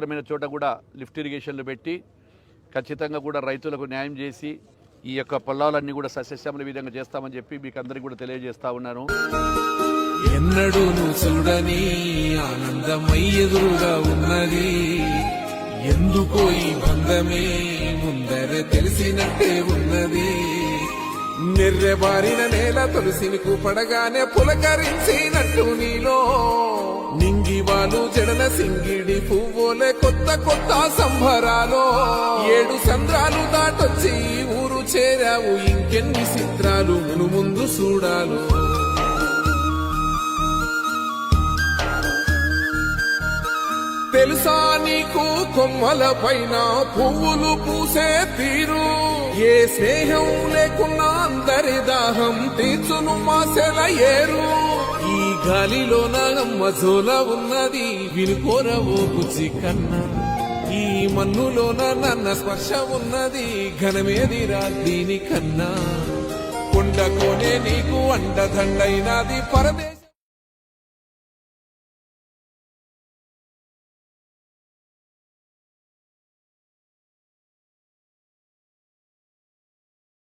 అవసరమైన చోట కూడా లిఫ్ట్ ఇరిగేషన్లు పెట్టి ఖచ్చితంగా కూడా రైతులకు న్యాయం చేసి ఈ యొక్క పొలాలన్నీ కూడా సస్యశ్యామల విధంగా చేస్తామని చెప్పి మీకు అందరికీ కూడా తెలియజేస్తా ఉన్నాను. ఎన్నడూ చూడని ఆనందమై ఎదురుగా ఉన్నది. ఎందుకో ఈ బంధమే ముందర తెలిసినట్టే ఉన్నది. నెర్రెబారిన నేల తులసిని కూపడగానే పులకరించినట్టు నీలో సింగిడి పువ్వులే కొత్త కొత్త సంభరాలో ఏడు సంద్రాలు దాటొచ్చి ఊరు చేరావు ఇంకెన్ని చిత్రాలు మును ముందు చూడాలు. తెలుసా నీకు కొమ్మల పైన పువ్వులు పూసే తీరు? ఏ స్నేహం లేకున్నా అందరి దాహం తీర్చును మాసెల ఏరు గాలిలో గాలిలోన మజోల ఉన్నది. వినుకోరవో బుజ్జి కన్నా. ఈ మన్నులోన నన్న స్పర్శ ఉన్నది. ఘనమేదిరా కొండ కొండకోనే నీకు అండదండైనది. పరదేశ